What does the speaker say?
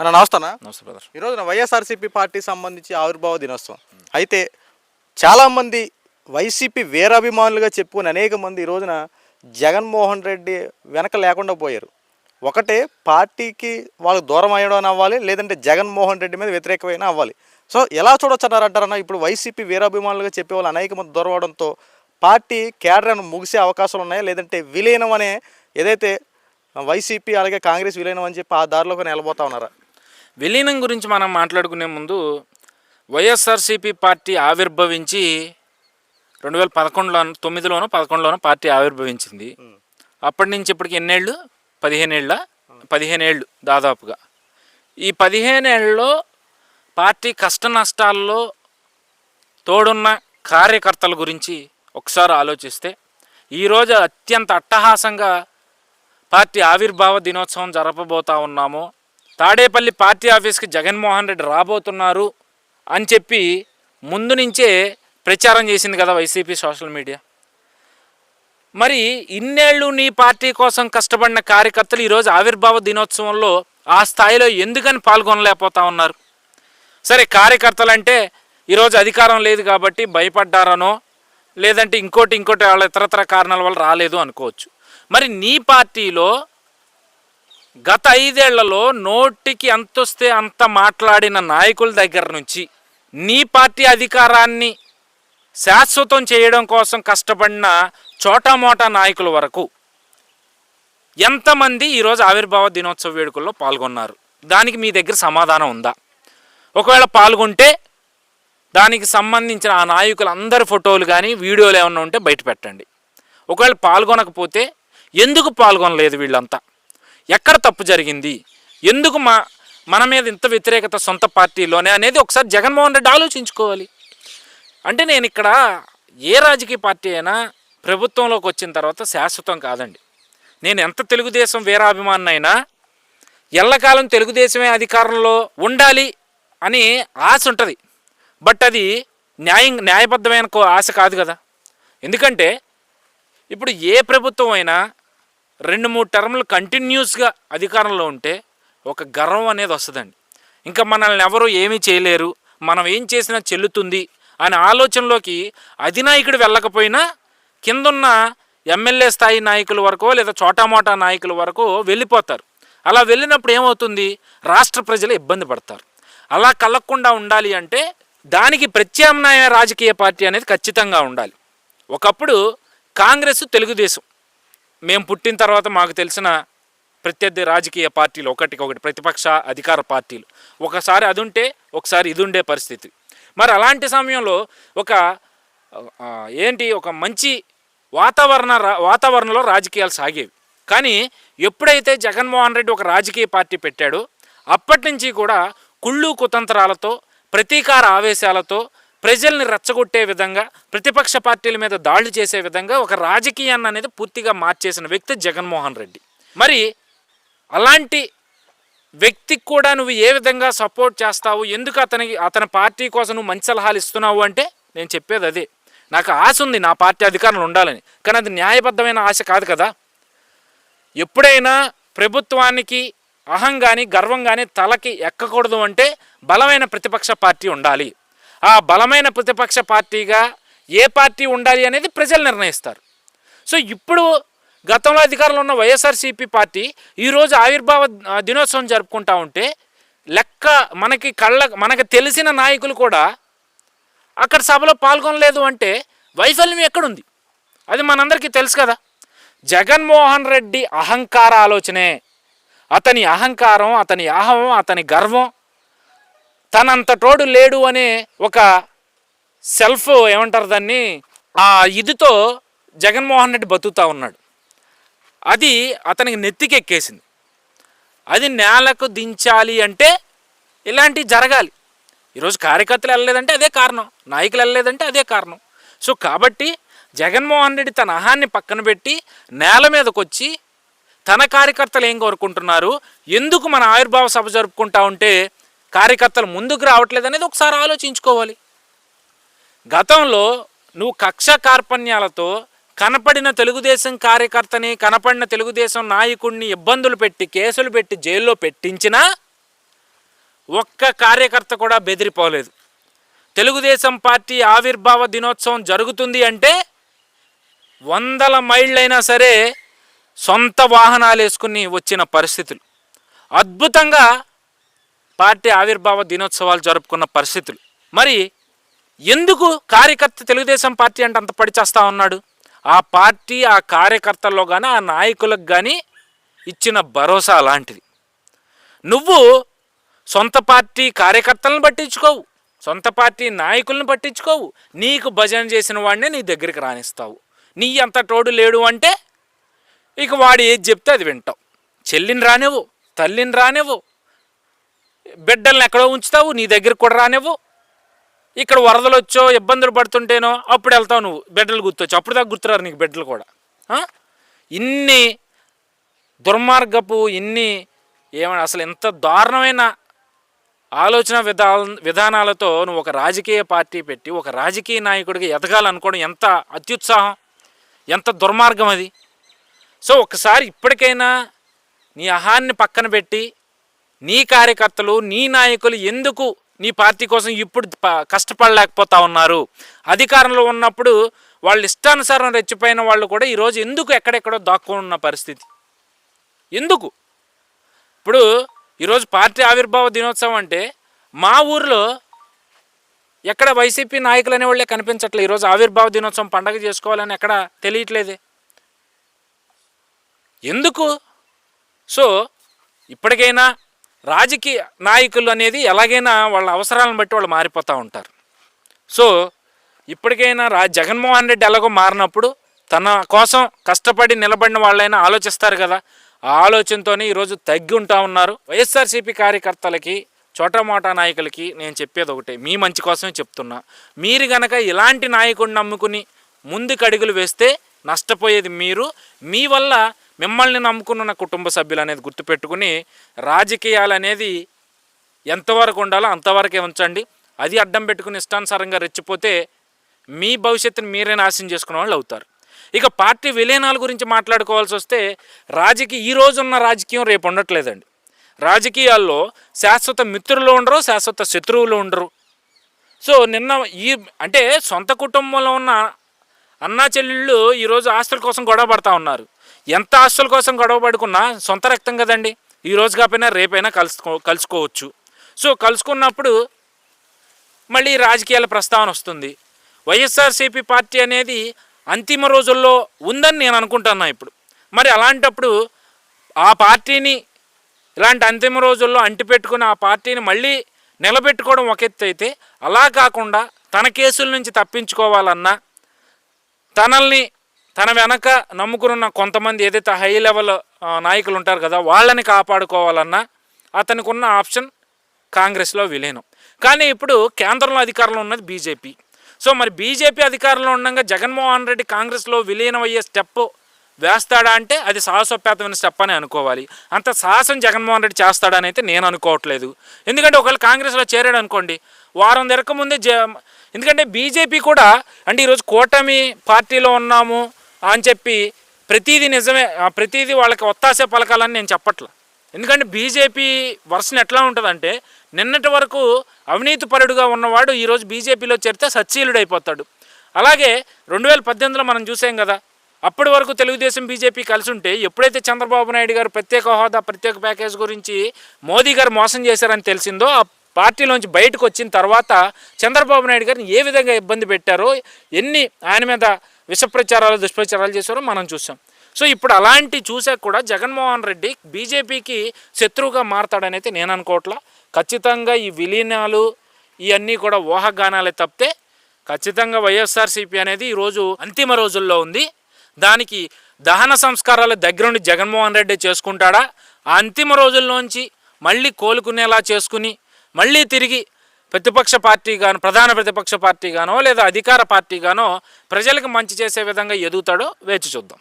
అన్న నమస్తేనా నమస్తే బ్రదర్ ఈ రోజున వైఎస్ఆర్సీపీ పార్టీ సంబంధించి ఆవిర్భావ దినోత్సవం. అయితే చాలామంది వైసీపీ వీరాభిమానులుగా చెప్పుకుని అనేక మంది ఈ రోజున జగన్మోహన్ రెడ్డి వెనక లేకుండా పోయారు. ఒకటే పార్టీకి వాళ్ళు దూరం అయ్యడం అవ్వాలి లేదంటే జగన్మోహన్ రెడ్డి మీద వ్యతిరేకమైన అవ్వాలి. సో ఎలా చూడొచ్చు అన్నారంటారన్న ఇప్పుడు వైసీపీ వీరాభిమానులుగా చెప్పే వాళ్ళు అనేక మంది దూరం అవడంతో పార్టీ కేడర్ ముగిసే అవకాశాలు ఉన్నాయా లేదంటే విలీనం అనే ఏదైతే వైసీపీ అలాగే కాంగ్రెస్ విలీనం అని చెప్పి ఆ దారిలోకి నిలబోతా ఉన్నారా? విలీనం గురించి మనం మాట్లాడుకునే ముందు వైఎస్ఆర్సీపీ పార్టీ ఆవిర్భవించి రెండు వేల పదకొండులో తొమ్మిదిలోనో పదకొండులోనో పార్టీ ఆవిర్భవించింది. అప్పటి నుంచి ఇప్పటికి ఎన్నేళ్ళు? పదిహేనేళ్ళ? పదిహేనేళ్ళు దాదాపుగా. ఈ పదిహేనేళ్ళలో పార్టీ కష్ట నష్టాల్లో తోడున్న కార్యకర్తల గురించి ఒకసారి ఆలోచిస్తే ఈరోజు అత్యంత అట్టహాసంగా పార్టీ ఆవిర్భావ దినోత్సవం జరపబోతా ఉన్నాము తాడేపల్లి పార్టీ ఆఫీస్కి జగన్మోహన్ రెడ్డి రాబోతున్నారు అని చెప్పి ముందు నుంచే ప్రచారం చేసింది కదా వైసీపీ సోషల్ మీడియా. మరి ఇన్నేళ్ళు నీ పార్టీ కోసం కష్టపడిన కార్యకర్తలు ఈరోజు ఆవిర్భావ దినోత్సవంలో ఆ స్థాయిలో ఎందుకని పాల్గొనలేకపోతా ఉన్నారు? సరే కార్యకర్తలు అంటే ఈరోజు అధికారం లేదు కాబట్టి భయపడ్డారనో లేదంటే ఇంకోటి ఇంకోటి వాళ్ళ ఇతరతర కారణాల వల్ల రాలేదు అనుకోవచ్చు. మరి నీ పార్టీలో గత ఐదేళ్ళలో నోటికి అంతొస్తే అంత మాట్లాడిన నాయకుల దగ్గర నుంచి నీ పార్టీ అధికారాన్ని శాశ్వతం చేయడం కోసం కష్టపడిన చోటామోటా నాయకుల వరకు ఎంతమంది ఈరోజు ఆవిర్భావ దినోత్సవ వేడుకల్లో పాల్గొన్నారు? దానికి మీ దగ్గర సమాధానం ఉందా? ఒకవేళ పాల్గొంటే దానికి సంబంధించిన ఆ నాయకులందరి ఫోటోలు కానీ వీడియోలు ఏమన్నా ఉంటే బయట పెట్టండి. ఒకవేళ పాల్గొనకపోతే ఎందుకు పాల్గొనలేదు వీళ్ళంతా? ఎక్కడ తప్పు జరిగింది? ఎందుకు మా మన మీద ఇంత వ్యతిరేకత సొంత పార్టీలోనే అనేది ఒకసారి జగన్మోహన్ రెడ్డి ఆలోచించుకోవాలి. అంటే నేను ఇక్కడ ఏ రాజకీయ పార్టీ అయినా ప్రభుత్వంలోకి వచ్చిన తర్వాత శాశ్వతం కాదండి. నేను ఎంత తెలుగుదేశం వీరాభిమానైనా ఎల్లకాలం తెలుగుదేశమే అధికారంలో ఉండాలి అని ఆశ ఉంటుంది. బట్ అది న్యాయం న్యాయబద్ధమైన కో- ఆశ కాదు కదా. ఎందుకంటే ఇప్పుడు ఏ ప్రభుత్వం అయినా రెండు మూడు టర్ములు కంటిన్యూస్గా అధికారంలో ఉంటే ఒక గర్వం అనేది వస్తుందండి. ఇంకా మనల్ని ఎవరు ఏమీ చేయలేరు మనం ఏం చేసినా చెల్లుతుంది అనే ఆలోచనలోకి అధినాయకుడు వెళ్ళకపోయినా కిందున్న ఎమ్మెల్యే స్థాయి నాయకుల వరకు లేదా చోటామోటా నాయకుల వరకు వెళ్ళిపోతారు. అలా వెళ్ళినప్పుడు ఏమవుతుంది? రాష్ట్ర ప్రజలు ఇబ్బంది పడతారు. అలా కలగకుండా ఉండాలి అంటే దానికి ప్రత్యామ్నాయ రాజకీయ పార్టీ అనేది ఖచ్చితంగా ఉండాలి. ఒకప్పుడు కాంగ్రెస్ తెలుగుదేశం. మేము పుట్టిన తర్వాత మాకు తెలిసిన ప్రత్యర్థి రాజకీయ పార్టీలు ఒకటికి ఒకటి ప్రతిపక్ష అధికార పార్టీలు. ఒకసారి అది ఉంటే ఒకసారి ఇది ఉండే పరిస్థితి. మరి అలాంటి సమయంలో ఒక ఏంటి ఒక మంచి వాతావరణ రా- వాతావరణంలో రాజకీయాలు సాగేవి. కానీ ఎప్పుడైతే జగన్మోహన్ రెడ్డి ఒక రాజకీయ పార్టీ పెట్టాడో అప్పటి నుంచి కూడా కుళ్ళు కుతంత్రాలతో ప్రతీకార ఆవేశాలతో ప్రజల్ని రెచ్చగొట్టే విధంగా ప్రతిపక్ష పార్టీల మీద దాడులు చేసే విధంగా ఒక రాజకీయాన్ని అనేది పూర్తిగా మార్చేసిన వ్యక్తి జగన్మోహన్ రెడ్డి. మరి అలాంటి వ్యక్తికి కూడా నువ్వు ఏ విధంగా సపోర్ట్ చేస్తావు? ఎందుకు అతనికి అతని పార్టీ కోసం నువ్వు మంచి సలహాలు ఇస్తున్నావు అంటే నేను చెప్పేది అదే. నాకు ఆశ ఉంది నా పార్టీ అధికారులు ఉండాలని. కానీ అది న్యాయబద్ధమైన ఆశ కాదు కదా. ఎప్పుడైనా ప్రభుత్వానికి అహం కానీ గర్వం కానీ తలకి ఎక్కకూడదు అంటే బలమైన ప్రతిపక్ష పార్టీ ఉండాలి. ఆ బలమైన ప్రతిపక్ష పార్టీగా ఏ పార్టీ ఉండాలి అనేది ప్రజలు నిర్ణయిస్తారు. సో ఇప్పుడు గతంలో అధికారంలో ఉన్న వైఎస్ఆర్సీపీ పార్టీ ఈరోజు ఆవిర్భావ దినోత్సవం జరుపుకుంటా ఉంటే లెక్క మనకి కళ్ళ మనకు తెలిసిన నాయకులు కూడా అక్కడ సభలో పాల్గొనలేదు అంటే వైఫల్యం ఎక్కడుంది? అది మనందరికీ తెలుసు కదా. జగన్మోహన్ రెడ్డి అహంకార ఆలోచనే. అతని అహంకారం అతని అహం అతని గర్వం తనంతటోడు లేడు అనే ఒక సెల్ఫ్ ఏమంటారు దాన్ని? ఆ ఇదితో జగన్మోహన్ రెడ్డి బతుకుతా ఉన్నాడు. అది అతనికి నెత్తికెక్కేసింది. అది నేలకు దించాలి అంటే ఇలాంటివి జరగాలి. ఈరోజు కార్యకర్తలు వెళ్ళలేదంటే అదే కారణం. నాయకులు వెళ్ళలేదంటే అదే కారణం. సో కాబట్టి జగన్మోహన్ రెడ్డి తన అహాన్ని పక్కన పెట్టి నేల మీదకి వచ్చి తన కార్యకర్తలు ఏం కోరుకుంటున్నారు? ఎందుకు మన ఆవిర్భావ సభ జరుపుకుంటా ఉంటే కార్యకర్తలు ముందుకు రావట్లేదు అనేది ఒకసారి ఆలోచించుకోవాలి. గతంలో నువ్వు కక్ష కార్పణ్యాలతో కనపడిన తెలుగుదేశం కార్యకర్తని కనపడిన తెలుగుదేశం నాయకుడిని ఇబ్బందులు పెట్టి కేసులు పెట్టి జైల్లో పెట్టించినా ఒక్క కార్యకర్త కూడా బెదిరిపోలేదు. తెలుగుదేశం పార్టీ ఆవిర్భావ దినోత్సవం జరుగుతుంది అంటే వందల మైళ్ళైనా సరే సొంత వాహనాలు వేసుకుని వచ్చిన పరిస్థితులు. అద్భుతంగా పార్టీ ఆవిర్భావ దినోత్సవాలు జరుపుకున్న పరిస్థితులు. మరి ఎందుకు కార్యకర్త తెలుగుదేశం పార్టీ అంటే అంత పడిచేస్తా ఉన్నాడు? ఆ పార్టీ ఆ కార్యకర్తల్లో కానీ ఆ నాయకులకు కానీ ఇచ్చిన భరోసా అలాంటిది. నువ్వు సొంత పార్టీ కార్యకర్తలను పట్టించుకోవు సొంత పార్టీ నాయకులను పట్టించుకోవు. నీకు భజన చేసిన వాడినే నీ దగ్గరికి రాణిస్తావు నీ అంత తోడు లేడు అంటే ఇక వాడు ఏది చెప్తే అది వింటావు. చెల్లిని రానివ్వు తల్లిని రానివ్వు బిడ్డల్ని ఎక్కడో ఉంచుతావు నీ దగ్గరికి కూడా రానివ్వు. ఇక్కడ వరదలు వచ్చో ఇబ్బందులు పడుతుంటేనో అప్పుడు వెళ్తావు నువ్వు. బిడ్డలు గుర్తొచ్చు అప్పుడు దాకా గుర్తురారు నీకు బిడ్డలు కూడా. ఇన్ని దుర్మార్గపు ఇన్ని ఏమైనా అసలు ఎంత దారుణమైన ఆలోచన విధా విధానాలతో నువ్వు ఒక రాజకీయ పార్టీ పెట్టి ఒక రాజకీయ నాయకుడికి ఎదగాలనుకోవడం ఎంత అత్యుత్సాహం ఎంత దుర్మార్గం అది. సో ఒకసారి ఇప్పటికైనా నీ అహాన్ని పక్కన పెట్టి నీ కార్యకర్తలు నీ నాయకులు ఎందుకు నీ పార్టీ కోసం ఇప్పుడు ప- కష్టపడలేకపోతా ఉన్నారు? అధికారంలో ఉన్నప్పుడు వాళ్ళు ఇష్టానుసారం రెచ్చిపోయిన వాళ్ళు కూడా ఈరోజు ఎందుకు ఎక్కడెక్కడో దాక్కున్న పరిస్థితి? ఎందుకు? ఇప్పుడు ఈరోజు పార్టీ ఆవిర్భావ దినోత్సవం అంటే మా ఊర్లో ఎక్కడ వైసీపీ నాయకులు అనేవాళ్ళే కనిపించట్లేదు ఈరోజు ఆవిర్భావ దినోత్సవం పండగ చేసుకోవాలని ఎక్కడ తెలియట్లేదే. ఎందుకు? సో ఇప్పటికైనా రాజకీయ నాయకులు అనేది ఎలాగైనా వాళ్ళ అవసరాలను బట్టి వాళ్ళు మారిపోతూ ఉంటారు. సో ఇప్పటికైనా రా జగన్మోహన్ రెడ్డి ఎలాగో మారినప్పుడు తన కోసం కష్టపడి నిలబడిన వాళ్ళైనా ఆలోచిస్తారు కదా. ఆ ఆలోచనతోనే ఈరోజు తగ్గి ఉంటా ఉన్నారు. వైఎస్ఆర్సీపీ కార్యకర్తలకి చోటమోటా నాయకులకి నేను చెప్పేది ఒకటే. మీ మంచి కోసమే చెప్తున్నా. మీరు గనక ఇలాంటి నాయకుడిని నమ్ముకుని ముందుకు అడుగులు వేస్తే నష్టపోయేది మీరు. మీ వల్ల మిమ్మల్ని నమ్ముకున్న కుటుంబ సభ్యులు అనేది గుర్తుపెట్టుకుని రాజకీయాలు అనేది ఎంతవరకు ఉండాలో అంతవరకే ఉంచండి. అది అడ్డం పెట్టుకుని ఇష్టానుసారంగా రెచ్చిపోతే మీ భవిష్యత్తుని మీరే నాశనం చేసుకునే వాళ్ళు అవుతారు. ఇక పార్టీ విలీనాల గురించి మాట్లాడుకోవాల్సి వస్తే రాజకీయ ఈ రోజున్న రాజకీయం రేపు ఉండట్లేదండి. రాజకీయాల్లో శాశ్వత మిత్రులు ఉండరు శాశ్వత శత్రువులు ఉండరు. సో నిన్న ఈ అంటే సొంత కుటుంబంలో ఉన్న అన్నా చెల్లెళ్ళు ఈరోజు ఆస్తుల కోసం గొడవ పడతా ఉన్నారు. ఎంత ఆస్తుల కోసం గొడవ పడుకున్నా సొంత రక్తం కదండి. ఈ రోజు కాకపోయినా రేపైనా కలుసుకో కలుసుకోవచ్చు. సో కలుసుకున్నప్పుడు మళ్ళీ రాజకీయాల ప్రస్తావన వస్తుంది. వైఎస్ఆర్సీపీ పార్టీ అనేది అంతిమ రోజుల్లో ఉందని నేను అనుకుంటున్నా ఇప్పుడు. మరి అలాంటప్పుడు ఆ పార్టీని ఇలాంటి అంతిమ రోజుల్లో అంటిపెట్టుకుని ఆ పార్టీని మళ్ళీ నిలబెట్టుకోవడం ఒక ఎత్తు అయితే అలా కాకుండా తన కేసుల నుంచి తప్పించుకోవాలన్నా తనల్ని తన వెనక నమ్ముకున్న కొంతమంది ఏదైతే హై లెవెల్ నాయకులు ఉంటారు కదా వాళ్ళని కాపాడుకోవాలన్నా అతనికి ఉన్న ఆప్షన్ కాంగ్రెస్లో విలీనం. కానీ ఇప్పుడు కేంద్రంలో అధికారంలో ఉన్నది బీజేపీ. సో మరి బీజేపీ అధికారంలో ఉండగా జగన్మోహన్ రెడ్డి కాంగ్రెస్లో విలీనం అయ్యే స్టెప్ వేస్తాడా అంటే అది సాహసోపేతమైన స్టెప్ అని అనుకోవాలి. అంత సాహసం జగన్మోహన్ రెడ్డి చేస్తాడని అయితే నేను అనుకోవట్లేదు. ఎందుకంటే ఒకవేళ కాంగ్రెస్లో చేరాడు అనుకోండి వారం తిరగకముందే జ ఎందుకంటే బీజేపీ కూడా అంటే ఈరోజు కూటమి పార్టీలో ఉన్నాము అని చెప్పి ప్రతిదీ నిజమే ఆ, ప్రతిదీ వాళ్ళకి ఒత్తాసే పలకాలని నేను చెప్పట్లా. ఎందుకంటే బీజేపీ వర్షన్ ఎట్లా ఉంటుందంటే నిన్నటి వరకు అవినీతి పరుడుగా ఉన్నవాడు ఈరోజు బీజేపీలో చేరితే సచ్చీలుడు అయిపోతాడు. అలాగే రెండు వేల పద్దెనిమిదిలో మనం చూసాం కదా అప్పటి వరకు తెలుగుదేశం బీజేపీ కలిసి ఉంటే ఎప్పుడైతే చంద్రబాబు నాయుడు గారు ప్రత్యేక హోదా ప్రత్యేక ప్యాకేజ్ గురించి మోదీ గారు మోసం చేశారని తెలిసిందో ఆ పార్టీలోంచి బయటకు వచ్చిన తర్వాత చంద్రబాబు నాయుడు గారిని ఏ విధంగా ఇబ్బంది పెట్టారో ఎన్ని ఆయన మీద విషప్రచారాలు దుష్ప్రచారాలు చేశారో మనం చూసాం సో ఇప్పుడు అలాంటి చూసాక కూడా జగన్మోహన్ రెడ్డి బీజేపీకి శత్రువుగా మారతాడనైతే నేను అనుకోవట్లా. ఖచ్చితంగా ఈ విలీనాలు ఇవన్నీ కూడా ఊహాగానాలే తప్పితే ఖచ్చితంగా వైఎస్ఆర్సీపీ అనేది ఈరోజు అంతిమ రోజుల్లో ఉంది. దానికి దహన సంస్కారాల దగ్గరుండి జగన్మోహన్ రెడ్డి చేసుకుంటాడా? ఆ అంతిమ రోజుల్లోంచి మళ్ళీ కోలుకునేలా చేసుకుని మళ్ళీ తిరిగి ప్రతిపక్ష పార్టీ గాను ప్రధాన ప్రతిపక్ష పార్టీ గానో లేదా అధికార పార్టీ గానో ప్రజలకు మంచి చేసే విధంగా ఎదుగుతాడో వేచి చూద్దాం.